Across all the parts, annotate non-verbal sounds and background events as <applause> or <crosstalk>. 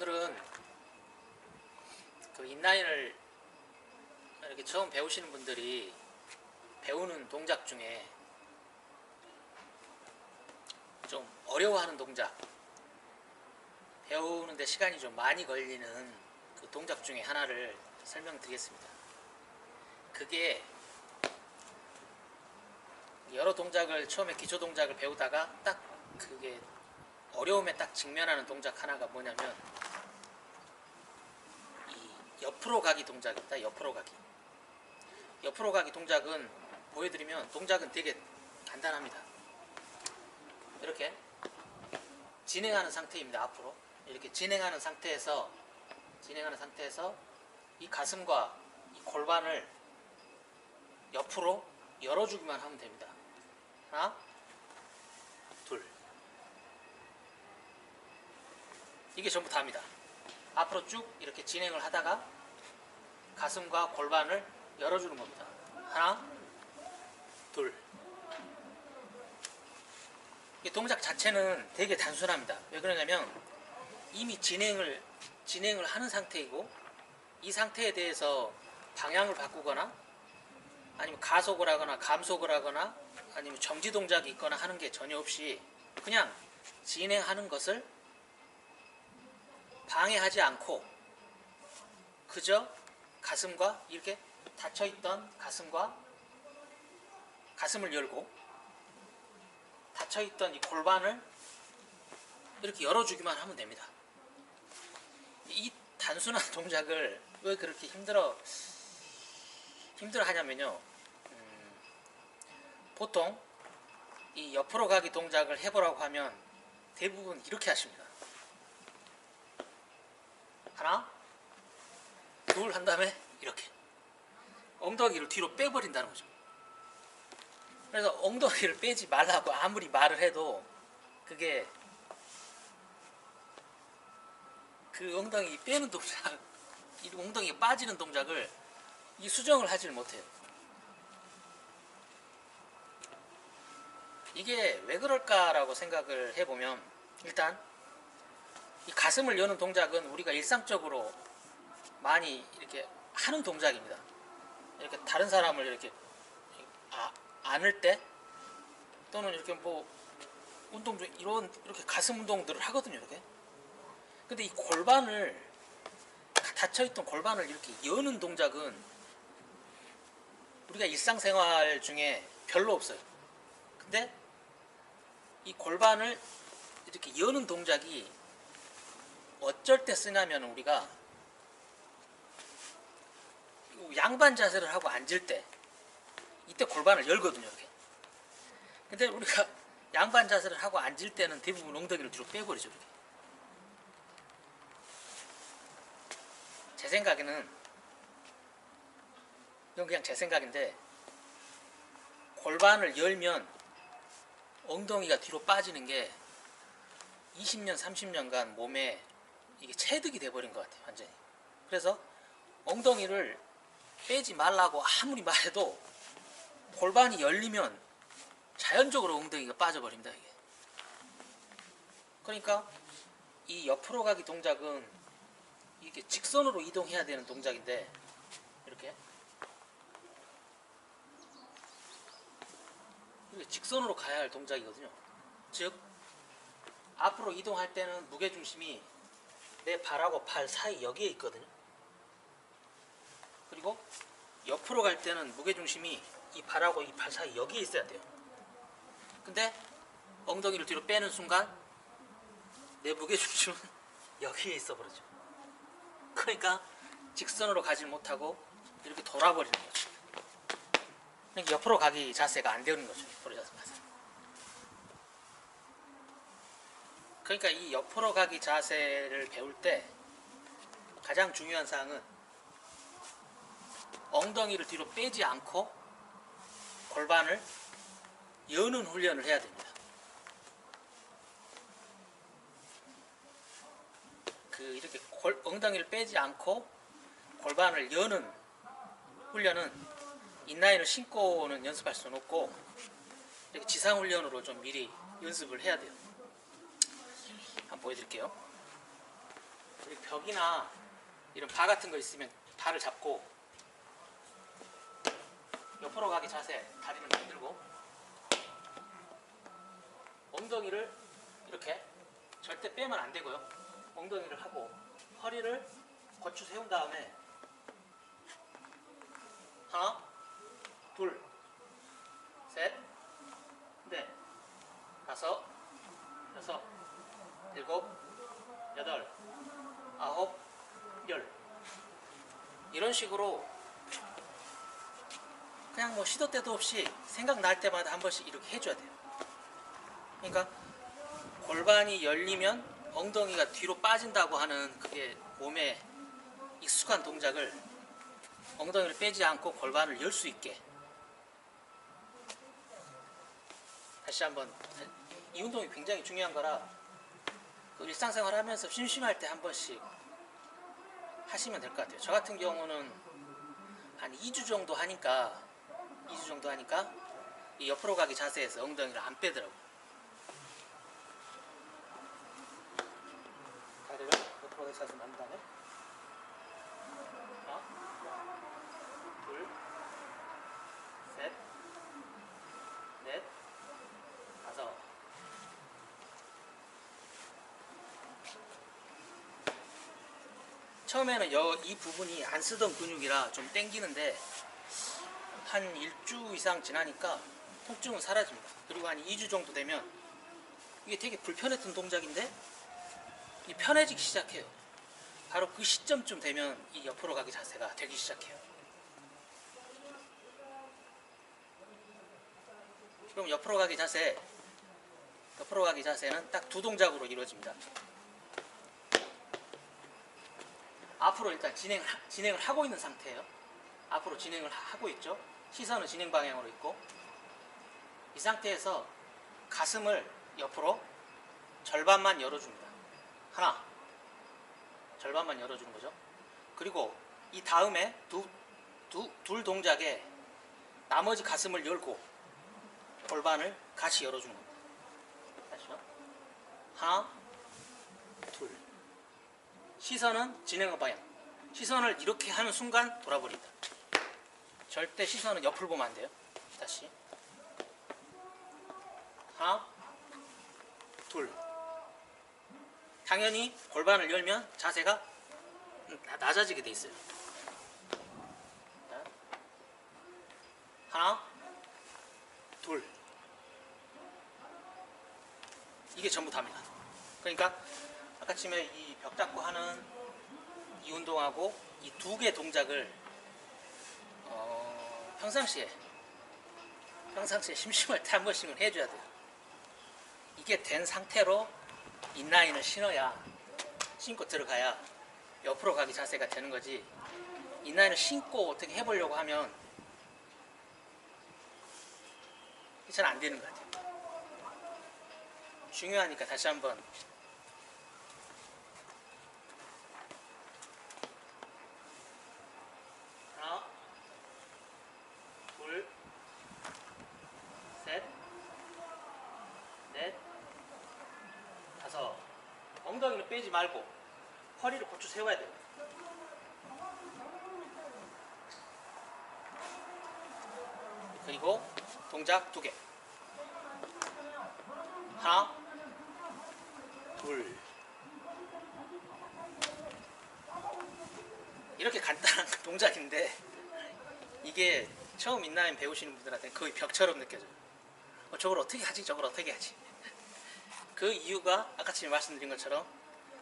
오늘은 그 인라인을 이렇게 처음 배우시는 분들이 배우는 동작 중에 좀 어려워하는 동작 배우는데 시간이 좀 많이 걸리는 그 동작 중에 하나를 설명드리겠습니다. 그게 여러 동작을 처음에 기초 동작을 배우다가 딱 그게 어려움에 딱 직면하는 동작 하나가 뭐냐면 이 옆으로 가기 동작입니다. 옆으로 가기. 옆으로 가기 동작은 보여드리면 동작은 되게 간단합니다. 이렇게 진행하는 상태입니다. 앞으로 이렇게 진행하는 상태에서 진행하는 상태에서 이 가슴과 이 골반을 옆으로 열어주기만 하면 됩니다. 하나, 둘. 이게 전부 다입니다. 앞으로 쭉 이렇게 진행을 하다가 가슴과 골반을 열어주는 겁니다. 하나, 둘. 이 동작 자체는 되게 단순합니다. 왜 그러냐면 이미 진행을 진행을 하는 상태이고 이 상태에 대해서 방향을 바꾸거나 아니면 가속을 하거나 감속을 하거나 아니면 정지 동작이 있거나 하는 게 전혀 없이 그냥 진행하는 것을 방해하지 않고 그저 가슴과 이렇게 닫혀있던 가슴과 가슴을 열고 닫혀있던 이 골반을 이렇게 열어주기만 하면 됩니다. 이 단순한 <laughs> 동작을 왜 그렇게 힘들어 힘들어 하냐면요. 음, 보통 이 옆으로 가기 동작을 해보라고 하면 대부분 이렇게 하십니다. 하나, 둘한 다음에 이렇게 엉덩이를 뒤로 빼버린다는 거죠. 그래서 엉덩이를 빼지 말라고 아무리 말을 해도 그게 그 엉덩이 빼는 동작, 이 엉덩이가 빠지는 동작을 이 수정을 하지를 못해요. 이게 왜 그럴까라고 생각을 해보면 일단 이 가슴을 여는 동작은 우리가 일상적으로 많이 이렇게 하는 동작입니다. 이렇게 다른 사람을 이렇게 아, 안을 때 또는 이렇게 뭐 운동 중 이런 이렇게 가슴 운동들을 하거든요. 이렇게. 근데 이 골반을 닫혀 있던 골반을 이렇게 여는 동작은 우리가 일상생활 중에 별로 없어요. 근데 이 골반을 이렇게 여는 동작이 어쩔 때 쓰냐면 우리가 양반 자세를 하고 앉을 때 이때 골반을 열거든요. 이렇게. 근데 우리가 양반 자세를 하고 앉을 때는 대부분 엉덩이를 뒤로 빼버리죠. 이렇게. 제 생각에는 이건 그냥 제 생각인데 골반을 열면 엉덩이가 뒤로 빠지는 게 20년, 30년간 몸에 이게 체득이 돼버린 것 같아요, 완전히. 그래서 엉덩이를 빼지 말라고 아무리 말해도 골반이 열리면 자연적으로 엉덩이가 빠져버립니다, 이게. 그러니까 이 옆으로 가기 동작은 이게 직선으로 이동해야 되는 동작인데 이렇게 이게 직선으로 가야 할 동작이거든요. 즉 앞으로 이동할 때는 무게 중심이 내 발하고 팔 사이 여기에 있거든요. 그리고 옆으로 갈 때는 무게 중심이 이 발하고 이팔 사이 여기에 있어야 돼요. 근데 엉덩이를 뒤로 빼는 순간 내 무게 중심은 <laughs> 여기에 있어 버리죠. 그러니까 직선으로 가지 못하고 이렇게 돌아버리는 거죠. 그러니까 옆으로 가기 자세가 안 되는 거죠. 그러니까 이 옆으로 가기 자세를 배울 때 가장 중요한 사항은 엉덩이를 뒤로 빼지 않고 골반을 여는 훈련을 해야 됩니다. 그 이렇게 골, 엉덩이를 빼지 않고 골반을 여는 훈련은 인라인을 신고는 연습할 수는 없고 이렇게 지상 훈련으로 좀 미리 연습을 해야 돼요. 한번 보여드릴게요. 벽이나 이런 바 같은 거 있으면 발을 잡고 옆으로 가기 자세 다리를 만들고 엉덩이를 이렇게 절대 빼면 안 되고요. 엉덩이를 하고 허리를 거추 세운 다음에 하나, 둘, 셋, 넷, 다섯, 여섯, 일곱, 여덟, 아홉, 열 이런 식으로 그냥 뭐 시도 때도 없이 생각날 때마다 한 번씩 이렇게 해줘야 돼요. 그러니까 골반이 열리면 엉덩이가 뒤로 빠진다고 하는 그게 몸에 익숙한 동작을 엉덩이를 빼지 않고 골반을 열 수 있게 다시 한번 이 운동이 굉장히 중요한 거라 그 일상생활 하면서 심심할 때 한 번씩 하시면 될 것 같아요. 저 같은 경우는 한 2주 정도 하니까 2주 정도 하니까 이 옆으로 가기 자세에서 엉덩이를 안 빼더라고요. 다리를 옆으로 가기 자세 다음에 하나, 둘, 셋, 넷, 다섯. 처음에는 여, 이 부분이 안 쓰던 근육이라 좀 땡기는데 한 일주 이상 지나니까 통증은 사라집니다. 그리고 한 2주 정도 되면 이게 되게 불편했던 동작인데 이 편해지기 시작해요. 바로 그 시점쯤 되면 이 옆으로 가기 자세가 되기 시작해요. 그럼 옆으로 가기 자세, 옆으로 가기 자세는 딱 두 동작으로 이루어집니다. 앞으로 일단 진행을, 하- 진행을 하고 있는 상태예요. 앞으로 진행을 하- 하고 있죠. 시선은 진행 방향으로 있고 이 상태에서 가슴을 옆으로 절반만 열어줍니다. 하나, 절반만 열어주는 거죠. 그리고 이 다음에 두, 두, 둘 동작에 나머지 가슴을 열고 골반을 같이 열어주는 겁니다. 다시요. 하나, 둘. 시선은 진행 방향. 시선을 이렇게 하는 순간 돌아버린다. 절대 시선은 옆을 보면 안 돼요. 다시. 하나, 둘. 당연히 골반을 열면 자세가 나- 낮아지게 돼 있어요. 자. 하나, 둘. 이게 전부 다입니다. 그러니까 아까쯤에 이 벽 잡고 하는 이 운동하고 이 두 개 동작을 어, 평상시에 평상시에 심심할 때 한 번씩은 해줘야 돼요. 이게 된 상태로 인라인을 신어야 신고 들어가야 옆으로 가기 자세가 되는 거지. 인라인을 신고 어떻게 해보려고 하면 잘안 되는 것 같아요. 중요하니까 다시 한번 하나, 둘, 셋, 넷, 다섯. 엉덩이는 빼지 말고 허리를 고추 세워야 돼요. 그리고 동작 두 개. 하나, 둘. 이렇게 간단한 <laughs> 동작인데 이게 처음 인라인 배우시는 분들한테 거의 벽처럼 느껴져요. 어, 저걸 어떻게 하지? 저걸 어떻게 하지? 그 이유가 아까 전에 말씀드린 것처럼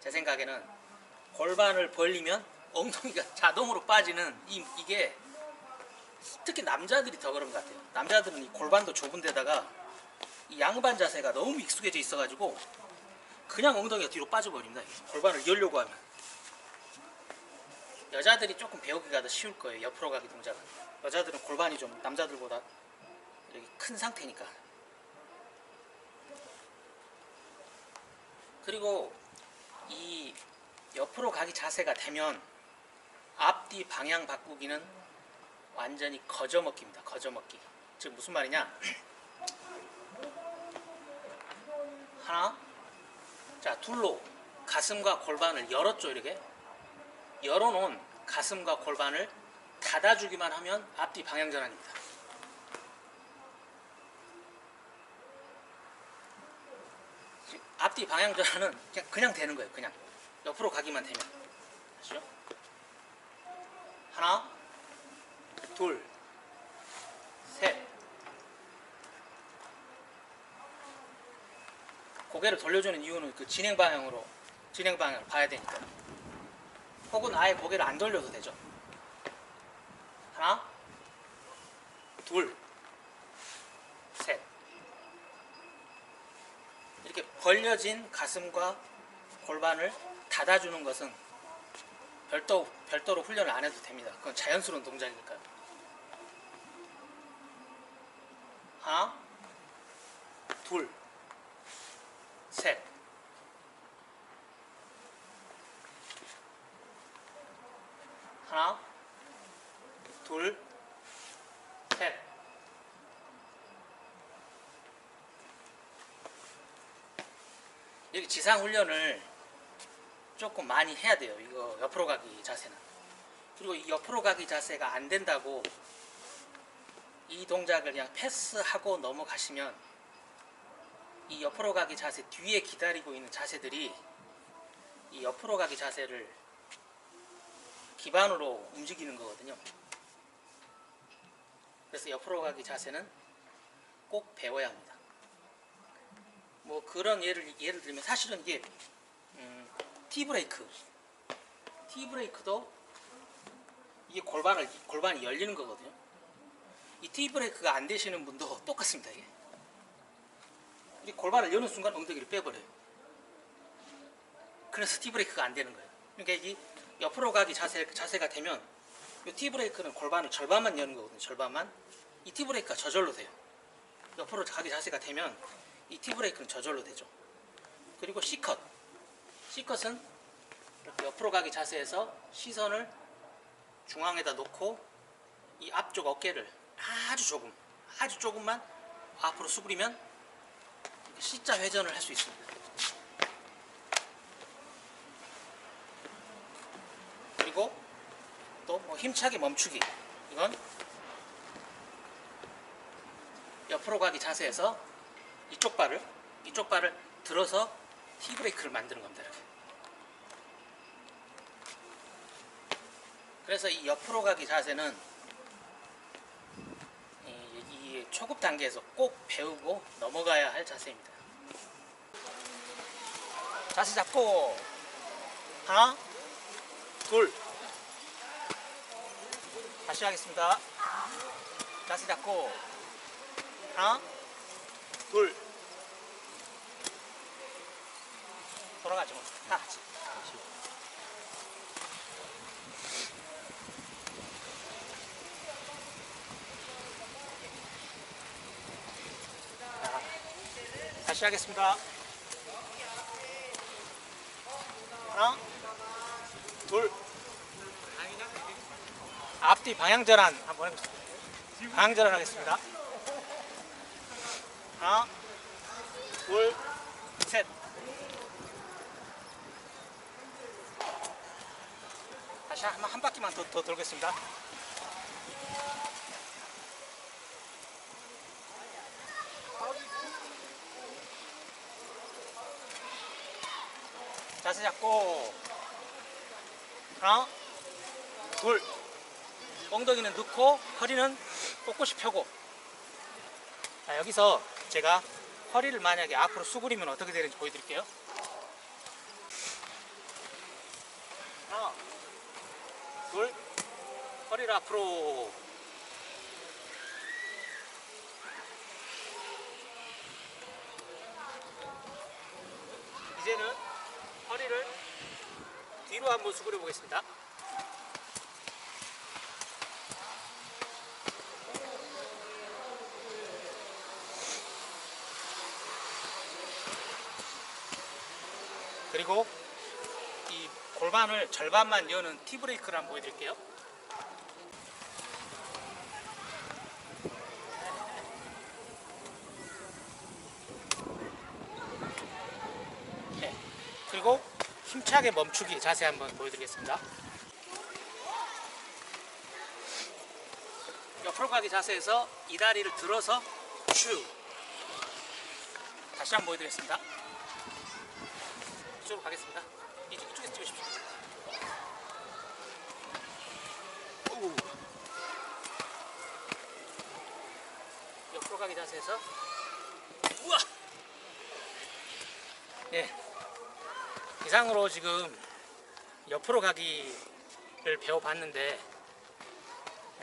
제 생각에는 골반을 벌리면 엉덩이가 <laughs> 자동으로 빠지는 이, 이게 특히 남자들이 더 그런 것 같아요. 남자들은 이 골반도 좁은 데다가 이 양반 자세가 너무 익숙해져 있어 가지고 그냥 엉덩이가 뒤로 빠져버립니다. 골반을 열려고 하면. 여자들이 조금 배우기가 더 쉬울 거예요. 옆으로 가기 동작은. 여자들은 골반이 좀 남자들보다 큰 상태니까. 그리고 이 옆으로 가기 자세가 되면 앞뒤 방향 바꾸기는 완전히 거저먹기입니다. 거저먹기. 즉 무슨 말이냐? 하나, 자 둘로 가슴과 골반을 열었죠 이렇게 열어놓은 가슴과 골반을 닫아주기만 하면 앞뒤 방향 전환입니다. 앞뒤 방향 전환은 그냥 그냥 되는 거예요. 그냥 옆으로 가기만 되면 아시죠? 하나, 둘, 셋. 고개를 돌려주는 이유는 그 진행 방향으로 진행 방향을 봐야 되니까. 혹은 아예 고개를 안 돌려도 되죠. 하나, 둘, 셋. 이렇게 벌려진 가슴과 골반을 닫아주는 것은 별도, 별도로 훈련을 안 해도 됩니다. 그건 자연스러운 동작이니까요. 하나, 둘, 셋. 하나, 둘, 셋. 여기 지상 훈련을 조금 많이 해야 돼요. 이거 옆으로 가기 자세는. 그리고 이 옆으로 가기 자세가 안 된다고 이 동작을 그냥 패스하고 넘어가시면 이 옆으로 가기 자세 뒤에 기다리고 있는 자세들이 이 옆으로 가기 자세를 기반으로 움직이는 거거든요. 그래서 옆으로 가기 자세는 꼭 배워야 합니다. 뭐 그런 예를 예를 들면 사실은 이게 음, 티 브레이크, 티 브레이크도 이게 골반을 골반이 열리는 거거든요. 이 티 브레이크가 안 되시는 분도 <laughs> 똑같습니다. 이게 이 골반을 여는 순간 엉덩이를 빼버려요. 그래서 티 브레이크가 안 되는 거예요. 그러니까 이 옆으로 가기 자세 자세가 되면 이 티 브레이크는 골반을 절반만 여는 거거든요. 절반만 이 티 브레이크가 저절로 돼요. 옆으로 가기 자세가 되면 이 티 브레이크는 저절로 되죠. 그리고 C컷. C컷은 이렇게 옆으로 가기 자세에서 시선을 중앙에다 놓고 이 앞쪽 어깨를 아주 조금, 아주 조금만 앞으로 수그리면 C자 회전을 할 수 있습니다. 그리고 또 뭐 힘차게 멈추기. 이건 옆으로 가기 자세에서 이쪽 발을 이쪽 발을 들어서 티 브레이크를 만드는 겁니다. 이렇게. 그래서 이 옆으로 가기 자세는 이, 이 초급 단계에서 꼭 배우고 넘어가야 할 자세입니다. 자세 잡고 하나, 둘. 다시 하겠습니다. 자세 잡고 하나, 둘. 돌아가죠. 다 같이. 자, 다시 하겠습니다. 하나, 둘. 앞뒤 방향 전환 한번 해보겠습니다. 방향 전환 하겠습니다. 하나, 둘, 셋. 다시 한, 한 바퀴만 더, 더 돌겠습니다. 자세 잡고 하나, 둘. 엉덩이는 넣고 허리는 꼿꼿이 펴고 자, 여기서 제가 허리를 만약에 앞으로 수그리면 어떻게 되는지 보여드릴게요. 하나, 둘, 허리를 앞으로. 이제는 허리를 뒤로 한번 수그려 보겠습니다. 그리고 이 골반을 절반만 여는 티브레이크를 한번 보여드릴게요. 네. 그리고 힘차게 멈추기 자세 한번 보여드리겠습니다. 옆으로 가기 자세에서 이 다리를 들어서 쭉 다시 한번 보여드리겠습니다. 이쪽으로 가겠습니다. 이쪽에서 찍으십시오 오. 옆으로 가기 자세에서 우와 예 이상으로 지금 옆으로 가기를 배워봤는데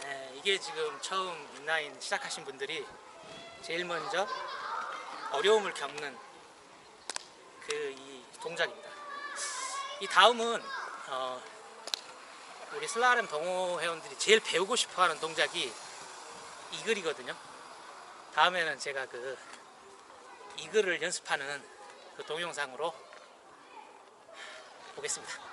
예, 이게 지금 처음 인라인 시작하신 분들이 제일 먼저 어려움을 겪는 그 이 동작입니다. 이 다음은 어, 우리 슬라렘 동호 회원들이 제일 배우고 싶어하는 동작이 이글이거든요. 다음에는 제가 그 이글을 연습하는 그 동영상으로 보겠습니다.